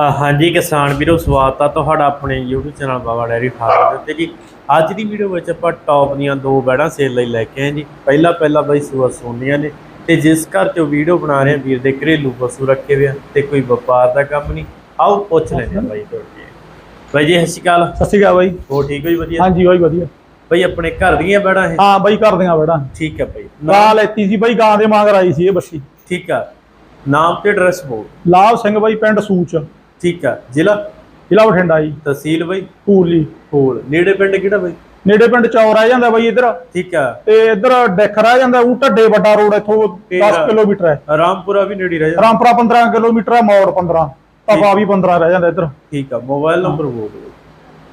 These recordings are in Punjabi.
ਹਾਂਜੀ ਕਿਸਾਨ ਵੀਰੋ ਸਵਾਗਤ ਆ ਤੁਹਾਡਾ ਆਪਣੇ YouTube channel Baba dairy farm ਦੇ ਉੱਤੇ ਜੀ। ਅੱਜ ਦੀ ਵੀਡੀਓ ਵਿੱਚ ਆਪਾਂ ਟੌਪ ਦੀਆਂ ਦੋ ਬੈੜਾਂ ਸੇਲ ਲਈ ਲੈ ਕੇ ਆਏ ਜੀ। ਪਹਿਲਾ ਪਹਿਲਾ ਬਾਈ ਸੂਆ ਸੋਨੀਆਂ ਨੇ ਤੇ ਜਿਸ ਘਰ ਚੋਂ ਵੀਡੀਓ ਬਣਾ ਰਹੇ ਆ ਵੀਰ ਦੇ ਘਰੇਲੂ ਪਸ਼ੂ ਰੱਖੇ ਹੋਏ ਆ ਤੇ ਕੋਈ ਵਪਾਰ ਦਾ ਕੰਮ ਨਹੀਂ। ਆਓ ਪੁੱਛ ਲੈਂਦੇ ਆ ਬਾਈ ਤੋਂ ਜੀ ਬਾਈ ਜੀ ਸਤਿ ਸ਼੍ਰੀ ਅਕਾਲ। ਸਤਿ ਸ਼੍ਰੀ ਅਕਾਲ ਬਾਈ। ਹੋ ਠੀਕ ਹੋ ਜੀ ਵਧੀਆ? ਹਾਂਜੀ ਬਾਈ ਵਧੀਆ। ਬਾਈ ਆਪਣੇ ਘਰ ਦੀਆਂ ਬੈੜਾਂ ਇਹ? ਹਾਂ ਬਾਈ ਕਰ ਦਿਆਂ ਬੜਾ। ਠੀਕ ਹੈ ਬਾਈ। ਗਾਂ ਲੈਤੀ ਸੀ ਬਾਈ ਗਾਂ ਦੇ ਮਗਰ ਆਈ ਸੀ ਇਹ ਬੱਸੀ। ਠੀਕ ਆ। ਨਾਮ ਤੇ ਐਡਰੈਸ ਬੋਲ ਲਾਭ ਸਿੰਘ ਬਾਈ ਪਿੰਡ ਸੂਚ। ਠੀਕ ਆ। ਜ਼ਿਲ੍ਹਾ? ਜ਼ਿਲ੍ਹਾ ਬਠਿੰਡਾ ਜੀ। ਤਹਿਸੀਲ ਬਾਈ? ਪੂਰਲੀ। ਕੋਲ ਨੇੜੇ ਪਿੰਡ ਕਿਹੜਾ ਬਾਈ? ਨੇੜੇ ਪਿੰਡ ਚੌਰ ਆ ਜਾਂਦਾ ਬਾਈ ਇੱਧਰ। ਠੀਕ ਆ। ਤੇ ਇੱਧਰ ਡੈਖ ਰਹਿ ਜਾਂਦਾ ਉਹ ਢੱਡੇ ਵੱਡਾ ਰੋਡ ਇੱਥੋਂ 10 ਕਿਲੋਮੀਟਰ ਹੈ। ਰਾਮਪੁਰਾ ਵੀ ਨੇੜੇ ਰਹਿ ਜਾ ਰਾਮਪੁਰਾ 15 ਕਿਲੋਮੀਟਰ ਹੈ ਮੌੜ 15 ਤਪਾ ਵੀ 15 ਰਹਿ ਜਾਂਦਾ ਇੱਧਰ। ਠੀਕ ਆ ਮੋਬਾਈਲ ਨੰਬਰ ਬੋਲ ਦਿਓ।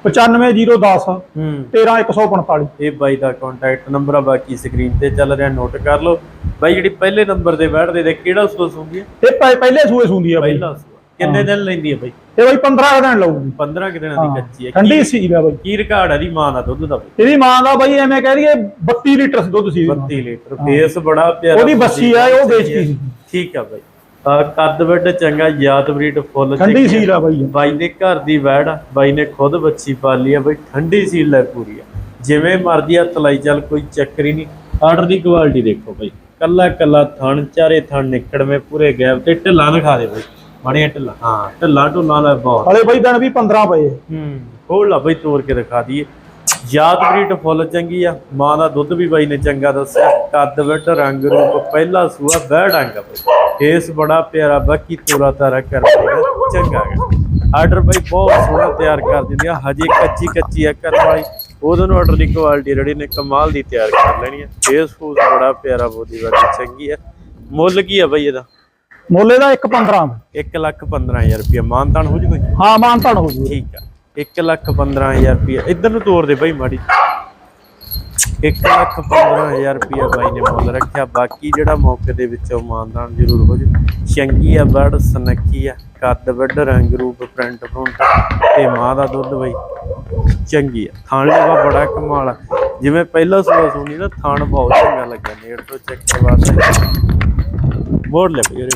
95010 ਹੂੰ। 13145 ਇਹ ਬਾਈ ਦਾ ਕੰਟੈਕਟ ਨੰਬਰ ਆ ਬਾਕੀ ਸਕਰੀਨ ਤੇ ਚੱਲ ਰਿਹਾ ਨੋਟ ਕਰ ਲਓ। ਬਾਈ ਜਿਹੜੀ ਪਹਿਲੇ ਨੰਬਰ ਤੇ ਬੈਠਦੇ ਤੇ ਕਿਹੜਾ ਸੂਸ ਹੁੰਦੀ ਹੈ ਇਹ ਪਹਿ- ਪਹਿਲੇ ਸੂਏ ਸੁੰਦੀ ਆ ਬਾਈ। ਕਿੰਨੇ ਦਿਨ ਲੈਂਦੀ ਹੈ ਬਾਈ? ਇਹ ਬਾਈ 15 ਦਿਨ ਲਊਗੀ। 15 ਕਿ ਦਿਨਾਂ ਦੀ ਕੱਚੀ ਹੈ। ਠੰਡੀ ਸੀ ਆ ਬਾਈ। ਕੀ ਰਿਕਾਰਡ ਹੈ ਦੀ ਮਾਂ ਦਾ ਦੁੱਧ ਦਾ ਬਾਈ? ਇਹਦੀ ਮਾਂ ਦਾ ਬਾਈ ਐਵੇਂ ਕਹਿ ਦਈਏ 32 ਲੀਟਰ ਦੁੱਧ ਸੀ ਇਹਦੀ ਮਾਂ। 32 ਲੀਟਰ ਫੇਸ ਬੜਾ ਪਿਆਰਾ ਉਹਦੀ ਬੱਸੀ ਆ ਉਹ ਵੇਚਦੀ ਸੀ ਠੀਕ ਆ ਬਾਈ। ਆ ਕੱਦ ਵੱਡ ਚੰਗਾ ਯਾਦ ਬਰੀਡ ਫੁੱਲ ਠੰਡੀ ਸੀਲ ਆ ਬਾਈ ਬਾਈ ਦੇ ਘਰ ਦੀ ਵੈੜ ਆ ਬਾਈ ਨੇ ਖੁਦ ਬੱਚੀ ਪਾਲੀ ਆ ਬਾਈ ਠੰਡੀ ਸੀਲ ਹੈ ਪੂਰੀ ਆ। ਜਿਵੇਂ ਮਰਜ਼ੀ ਹੱਥ ਲਾਈ ਚੱਲ ਕੋਈ ਚੱਕਰ ਹੀ ਨਹੀਂ। ਆਰਡਰ ਦੀ ਕੁਆਲਿਟੀ ਦੇਖੋ ਬਾਈ। ਕੱਲਾ ਕੱਲਾ ਥਣ ਚਾਰੇ ਥਣ ਨਿਕੜਵੇਂ ਪੂਰੇ ਗੈਪ ਤੇ ਢਿੱਲਾਂ ਦਿਖਾ ਦੇ ਬਾਈ। ਮਾੜੀਆਂ ਢਿੱਲਾਂ ਹਾਂ ਢਿੱਲਾਂ ਢੁੱਲਾਂ ਦਾ ਬਹੁਤ। ਹਲੇ ਬਾਈ ਦਿਨ ਵੀ 15 ਪਏ। ਹੂੰ ਖੋਲ ਲਾ ਬਾਈ ਤੋੜ ਕੇ ਦਿਖਾ ਦਈਏ। ਯਾਦ ਬਰੀਡ ਫੁੱਲ ਚੰਗੀ ਆ ਮਾਂ ਦਾ ਦੁੱਧ ਵੀ ਬਾਈ ਨੇ ਚੰਗਾ ਦੱਸਿਆ। ਕੱਦ ਵੱਟ ਰੰਗ ਰੂਪ ਪਹਿਲਾ ਸੂਆ ਬਹਿ ਡੰਗ ਫੇਸ ਬੜਾ ਪਿਆਰਾ ਬਾਕੀ ਤੋਰਾ ਤਾਰਾ ਕਰ ਚੰਗਾ ਗਾ ਆਰਡਰ ਬਾਈ ਬਹੁਤ ਸੋਹਣਾ ਤਿਆਰ ਕਰ ਦਿੰਦੀ ਆ ਹਜੇ ਕੱਚੀ ਕੱਚੀ ਆ ਕਰਨ ਵਾਲੀ। ਉਹਦੋਂ ਨੂੰ ਆਰਡਰ ਦੀ ਕੁਆਲਿਟੀ ਜਿਹੜੀ ਨੇ ਕਮਾਲ ਦੀ ਤਿਆਰ ਕਰ ਲੈਣੀ ਆ। ਫੇਸ ਫੂਸ ਬੜਾ ਪਿਆਰਾ ਬੋਦੀ ਵਾਲੀ ਚੰਗੀ ਆ। ਮੁੱਲ ਕੀ ਆ ਬਾਈ ਇਹਦਾ? ਮੋਲੇ ਦਾ 1.15 1 ਲੱਖ 15000 ਰੁਪਏ ਮਾਨਤਾਨ ਹੋ ਜੂ ਕੋਈ? ਹਾਂ ਮਾਨਤਾਨ ਹੋ ਜੂ। ਠੀਕ ਆ। 1 ਲੱਖ 15000 ਰੁਪਏ ਇੱਧਰ ਨੂੰ ਤੋਰ ਦੇ ਬਾਈ ਮਾੜੀ। 1 ਲੱਖ 15000 ਰੁਪਏ ਬਾਈ ਨੇ ਮੁੱਲ ਰੱਖਿਆ। ਬਾਕੀ ਜਿਹੜਾ ਮੌਕੇ ਦੇ ਵਿੱਚੋਂ ਮਾਨਦਾਨ ਜ਼ਰੂਰ ਹੋ ਜੂ। ਚੰਗੀ ਆ ਬੜ ਸਨੱਕੀ ਆ ਕੱਦ ਵੱਡ ਰੰਗ ਰੂਪ ਪ੍ਰਿੰਟ ਫਰੰਟ ਤੇ ਮਾਂ ਦਾ ਦੁੱਧ ਬਾਈ। ਚੰਗੀ ਆ। ਥਾਣ ਲੇਵਾ ਬੜਾ ਕਮਾਲ ਆ। ਜਿਵੇਂ ਪਹਿਲਾ ਸੁਣੀ ਨਾ ਥਾਣ ਬਹੁਤ ਚੰਗਾ ਲੱਗਾ ਨੇੜ ਤੋਂ ਚੈੱਕ ਕਰਵਾ ਦੇ ਮੋੜ ਲੈ ਬਈ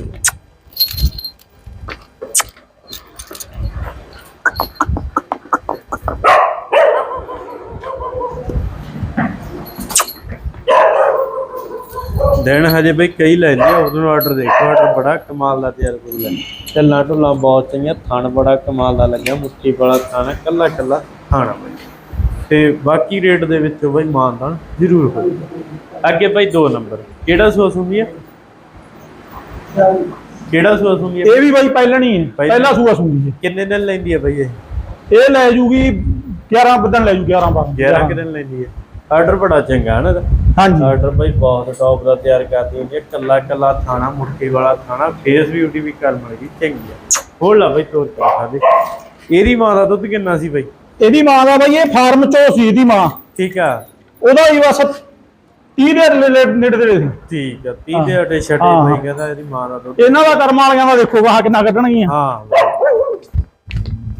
ਦਿਨ ਹਜੇ ਬਈ ਕਈ ਲੈਂਦੇ ਆ ਉਹਨੂੰ ਆਰਡਰ ਦੇਖੋ ਆਰਡਰ ਬੜਾ ਕਮਾਲ ਦਾ ਤਿਆਰ ਕਰੂ ਲੈ। ਢੱਲਾ ਬਹੁਤ ਚੰਗੀਆਂ ਥਣ ਬੜਾ ਕਮਾਲ ਦਾ ਲੱਗਿਆ ਮੁੱਠੀ ਵਾਲਾ ਥਣ ਹੈ, ਕੱਲਾ ਕੱਲਾ ਖਾਣਾ ਬਈ। ਤੇ ਬਾਕੀ ਰੇਟ ਦੇ ਵਿੱਚ ਬਈ ਮਾਨਦਾਨ ਜ਼ਰੂਰ ਹੋਊਗਾ। ਅੱਗੇ ਬਈ ਦੋ ਨੰਬਰ ਕਿਹੜਾ ਸੋਸ ਹੁੰਦੀ ਹੈ ਕਿਹੜਾ ਹੁੰਦੀ ਹੈ ਇਹ ਵੀ ਬਾਈ ਪਹਿਲਣੀ ਹੈ ਪਹਿਲਾਂ- ਪਹਿਲਾ ਸੂਆ ਸੂਈ ਹੈ। ਕਿੰਨੇ ਦਿਨ ਲੈਂਦੀ ਹੈ ਬਈ ਇਹ? ਇਹ ਲੈ ਜੂਗੀ 11 ਦਿਨ ਲੈ ਜੂ 11 12 11 ਕਿ ਦਿਨ ਲੈਂਦੀ ਹੈ। ਆਰਡਰ ਬੜਾ ਚੰਗਾ ਹੈ ਨਾ ਇਹਦਾ। ਹਾਂਜੀ। ਆਰਡਰ ਬਈ ਬਹੁਤ ਟੌਪ ਦਾ ਤਿਆਰ ਕਰਦੀ ਹੁੰਦੀ ਹੈ। ਕੱਲਾ ਕੱਲਾ ਥਾਣਾ ਮੁੱਠੀ ਵਾਲਾ ਥਾਣਾ ਫੇਸ ਬਿਊਟੀ ਵੀ ਕਰ ਮਿਲਦੀ ਚੰਗੀ ਆ ਹੋਰ ਲਾ ਬਈ ਤੋਰ ਕੇ ਦਿਖਾ ਦੇ। ਇਹਦੀ ਮਾਂ ਦਾ ਦੁੱਧ ਕਿੰਨਾ ਸੀ ਬਈ? ਇਹਦੀ ਮਾਂ ਦਾ ਬਾਈ ਇਹ ਫਾਰਮ ਚੋਂ ਸੀ ਇਹਦੀ ਮਾਂ। ਠੀਕ ਆ। ਉਹਦਾ ਹੀ ਬਸ 30 ਦੇ ਨੇੜੇ ਤੇੜੇ ਸੀ। ਠੀਕ ਆ 30 ਦੇ ਅਟੇ ਛਟੇ ਹਾਂ। ਬਈ ਕਹਿੰਦਾ ਇਹਦੀ ਮਾਂ ਦਾ ਦੁੱਧ। ਇਹਨਾਂ ਦਾ ਕਰਮ ਵਾਲੀਆਂ ਦਾ ਦੇਖੋ ਵਾਹ ਕਿੰਨਾ ਕੱਢਣਗੀਆਂ। ਹਾਂ।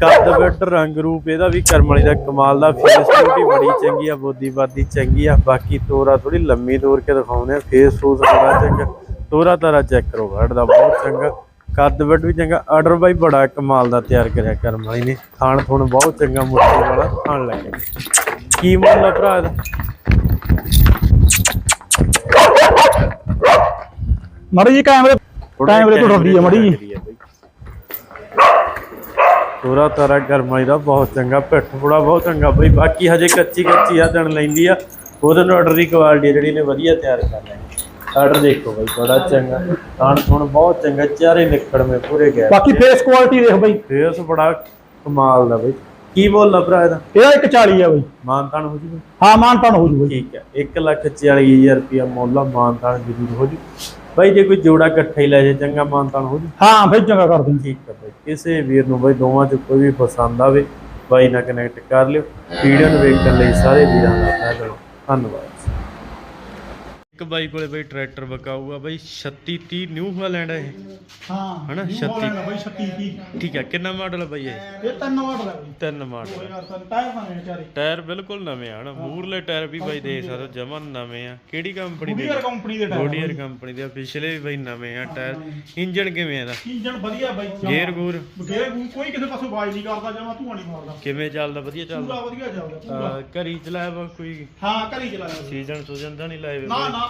ਕੱਦ ਬਿੱਟ ਰੰਗ ਰੂਪ ਇਹਦਾ ਵੀ ਕਰਮ ਵਾਲੀ ਦਾ ਕਮਾਲ ਦਾ ਫੇਸ ਬਿਊਟੀ ਬੜੀ ਚੰਗੀ ਆ ਬੋਦੀ ਬਾਦੀ ਚੰਗੀ ਆ। ਬਾਕੀ ਤੋਰਾ ਥੋੜੀ ਲੰਮੀ ਤੋਰ ਕੇ ਦਿਖਾਉਂਦੇ ਆ ਫੇਸ ਫੂਸ ਬੜਾ ਚੰਗਾ। ਤੋਰਾ ਤਾਰਾ ਚੈੱਕ ਕਰੋ ਗੜ ਦਾ ਬਹੁਤ ਚੰਗਾ। ਕੱਦ ਬਿੱਟ ਵੀ ਚੰਗਾ ਆਰਡਰ ਬਾਈ ਬੜਾ ਕਮਾਲ ਦਾ ਤਿਆਰ ਕਰਿਆ ਕਰਮ ਵਾਲੀ ਨੇ। ਖਾਣ ਥੁਣ ਬਹੁਤ ਚੰਗਾ ਮੁੱਠੀ ਵਾਲਾ ਖਾਣ ਲੱਗੇ ਕੀ। ਮੁੱਲ ਭਰਾ ਦਾ ਮੜੀ ਜੀ ਕੈਮਰੇ ਕੈਮਰੇ ਤੋਂ ਡਰਦੀ ਆ ਮੜੀ ਜੀ ਤੋਰਾ ਤਾਰਾ ਗਰਮਾਈ ਦਾ ਬਹੁਤ ਚੰਗਾ ਪਿੱਠ ਫੁੜਾ ਬਹੁਤ ਚੰਗਾ ਬਈ। ਬਾਕੀ ਹਜੇ ਕੱਚੀ ਕੱਚੀ ਆ ਦਿਨ ਲੈਂਦੀ ਆ। ਉਹਦੇ ਨਾਲ ਆਰਡਰ ਦੀ ਕੁਆਲਿਟੀ ਜਿਹੜੀ ਨੇ ਵਧੀਆ ਤਿਆਰ ਕਰ ਲੈਣੀ ਆਰਡਰ ਦੇਖੋ ਬਈ ਬੜਾ ਚੰਗਾ। ਖਾਣ ਥੁਣ ਬਹੁਤ ਚੰਗਾ ਚਾਰੇ ਨਿਕੜਵੇਂ ਪੂਰੇ ਗਏ। ਬਾਕੀ ਫੇਸ ਕੁਆਲਿਟੀ ਦੇਖ ਬਾਈ। ਫੇਸ ਬੜਾ ਕਮਾਲ ਦਾ ਬਈ। ਕੀ ਆ ਭਰਾ ਇਹਦਾ? ਇਹਦਾ 140 ਆ ਬਾਈ। ਮਾਨਤਾਨ ਹੋ ਜੂਗਾ ਹਾਂ ਮਾਨਤਾਨ ਹੋ ਜੂ ਬਾਈ। ਠੀਕ ਹੈ 140000 ਰੁਪਿਆ ਮੁੱਲ ਮਾਨਤਾਨ ਜ਼ਰੂਰ ਹੋ ਜੂ। ਬਾਈ ਜੇ ਕੋਈ ਜੋੜਾ ਇਕੱਠਾ ਹੀ ਲੈ ਜੇ ਚੰਗਾ ਮਾਨਤਾਨ ਹੋ ਜੂ। ਹਾਂ ਫਿਰ ਚੰਗਾ ਕਰ ਦਿੰਦੀ। ਠੀਕ ਹੈ ਬਾਈ। ਕਿਸੇ ਵੀਰ ਨੂੰ ਬਾਈ ਦੋਵਾਂ ਚ ਕੋਈ ਵੀ ਪਸੰਦ ਆਵੇ ਬਾਈ ਨਾਲ ਕਨੈਕਟ ਕਰ ਲਿਓ। ਵੀਡੀਓ ਨੂੰ ਵੇਖਣ ਲਈ ਸਾਰੇ ਵੀਰਾਂ ਦਾ ਧੰਨਵਾਦ। ਇੱਕ ਬਾਈ ਕੋਲੇ ਬਈ ਟਰੈਕਟਰ ਬਕਾਊਗਾ ਬਈ 3630 ਨਿਊ ਹਾਲੈਂਡ ਹੈ ਇਹ। ਹਾਂ ਹਨਾ, New 36 Holland ਆ ਬਈ 36 30 ਠੀਕ ਹੈ ਕਿੰਨਾ ਮਾਡਲ ਹੈ ਬਈ ਇਹ? ਇਹ ਤਿੰਨ ਮਾਡਲ ਹੈ ਬਈ। ਤਿੰਨ ਮਾਡਲ 2003 ਟਾਇਰ ਬਣੇ ਚਾਰੇ ਟਾਇਰ ਬਿਲਕੁਲ ਨਵੇਂ ਆ ਹਨਾ? ਮੂਰਲੇ ਟਾਇਰ ਵੀ ਬਾਈ ਦੇ ਸਕਦੇ ਜਮਨ ਨਵੇਂ ਆ। ਕਿਹੜੀ ਕੰਪਨੀ ਦੇ? ਗੁਡੀਅਰ ਕੰਪਨੀ ਦੇ ਟਾਇਰ ਗੋਡੀਅਰ ਕੰਪਨੀ ਦੇ ਆ, ਪਿਛਲੇ ਵੀ ਬਾਈ ਨਵੇਂ ਆ ਟਾਇਰ ਇੰਜਨ ਕਿਵੇਂ ਆ ਇਹਦਾ? ਇੰਜਨ ਵਧੀਆ ਬਾਈ ਗੇਅਰ ਗੂਰ ਗੇਅਰ ਗੂਰ ਕੋਈ ਕਿਸੇ ਪਾਸੋਂ ਆਵਾਜ਼ ਨਹੀਂ ਕਰਦਾ ਜਮਾ ਧੂਆਂ ਨਹੀਂ ਮਾਰਦਾ। ਕਿਵੇਂ ਚੱਲਦਾ? ਵਧੀਆ ਪੂਰਾ ਚੱਲਦਾ ਵਧੀਆ ਚੱਲਦਾ ਪੂਰਾ। ਅਹ ਘਰੀ ਚਲਾਇਆ ਵਾ ਕੋਈ? ਹਾਂ ਘਰੀ ਚਲਾਇਆ। ਬਈ। ਸੀਜ਼ਨ ਸੁਜਨ ਤਾਂ ਨਹੀਂ ਲਾਏ ਵੇ ਨਾ ਬਾਈ? ਨਾ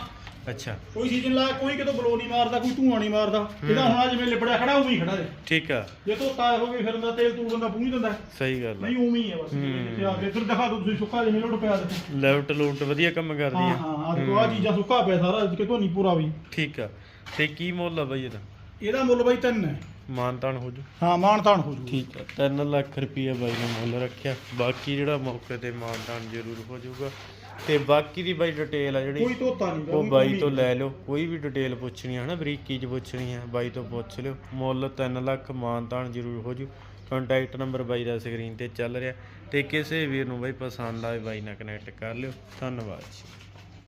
ਅੱਛਾ। ਕੋਈ ਸੀਜ਼ਨ ਲਾ ਕੋਈ ਕਿਤੋਂ ਬਲੋ ਨਹੀਂ ਮਾਰਦਾ ਕੋਈ ਧੂਆਂ ਨਹੀਂ ਮਾਰਦਾ। ਇਹਦਾ ਹੁਣ ਆ ਜਿਵੇਂ ਲਿਬੜਿਆ ਖੜਾ ਉਵੇਂ ਹੀ ਖੜਾ ਦੇ ਠੀਕ ਆ। ਜੇ ਧੋਤਾ ਹੋਵੇ ਫਿਰ ਉਹਦਾ ਤੇਲ ਤੂਲ ਬੰਦਾ ਪੂੰਝ ਦਿੰਦਾ। ਸਹੀ ਗੱਲ ਆ। ਨਹੀਂ ਉਵੇਂ ਹੀ ਹੈ ਬਸ। ਜਿੱਥੇ ਆ ਕੇ ਇੱਧਰ ਦਿਖਾ ਦੋ ਤੁਸੀਂ ਸੁੱਕਾ ਜਿਵੇਂ ਲੋਟ ਪਿਆ ਦੇਖੋ ਲੈਫਟ ਲੂਟ ਵਧੀਆ ਕੰਮ ਕਰਦੀ ਹਾਂ ਆ ਹਾਂ ਆ ਦੇਖੋ ਆ ਚੀਜ਼ਾਂ ਸੁੱਕਾ ਪਿਆ ਸਾਰਾ ਕਿਤੋਂ ਨਹੀਂ ਪੂਰਾ ਵੀ। ਠੀਕ ਆ। ਤੇ ਕੀ ਮੁੱਲ ਆ ਬਾਈ ਇਹਦਾ? ਇਹਦਾ ਮੁੱਲ ਬਾਈ ਤਿੰਨ ਹੈ। ਮਾਨਤਾਨ ਹੋ ਜੂ। ਹਾਂ ਮਾਨ ਤਾਨ ਹੋ ਜੂ। ਠੀਕ ਆ। 3 ਲੱਖ ਰੁਪਈਆ ਬਾਈ ਨੇ ਮੁੱਲ ਰੱਖਿਆ। ਬਾਕੀ ਜਿਹੜਾ ਮੌਕੇ ਤੇ ਮਾਨਤਾਨ ਜ਼ਰੂਰ ਹੋ ਜਾਊਗਾ। ਤੇ ਬਾਕੀ ਦੀ ਬਾਈ ਡਿਟੇਲ ਆ ਜਿਹੜੀ ਕੋਈ ਧੋਤਾ ਨਹੀਂ ਉਹ ਬਾਈ ਤੋਂ ਲੈ ਲਓ ਕੋਈ ਵੀ ਡਿਟੇਲ ਪੁੱਛਣੀ ਹੈ ਨਾ ਬਰੀਕੀ ਚ ਪੁੱਛਣੀ ਹੈ ਬਾਈ ਤੋਂ ਪੁੱਛ ਲਿਓ। ਮੁੱਲ 3 ਲੱਖ ਮਾਨਤਾਨ ਜ਼ਰੂਰ ਹੋ ਜੂ। ਕੰਟੈਕਟ ਨੰਬਰ ਬਾਈ ਦਾ ਸਕਰੀਨ ਤੇ ਚੱਲ ਰਿਹਾ। ਤੇ ਕਿਸੇ ਵੀਰ ਨੂੰ ਬਾਈ ਪਸੰਦ ਆਵੇ ਬਾਈ ਨਾਲ ਕਨੈਕਟ ਕਰ ਲਿਓ। ਧੰਨਵਾਦ ਜੀ।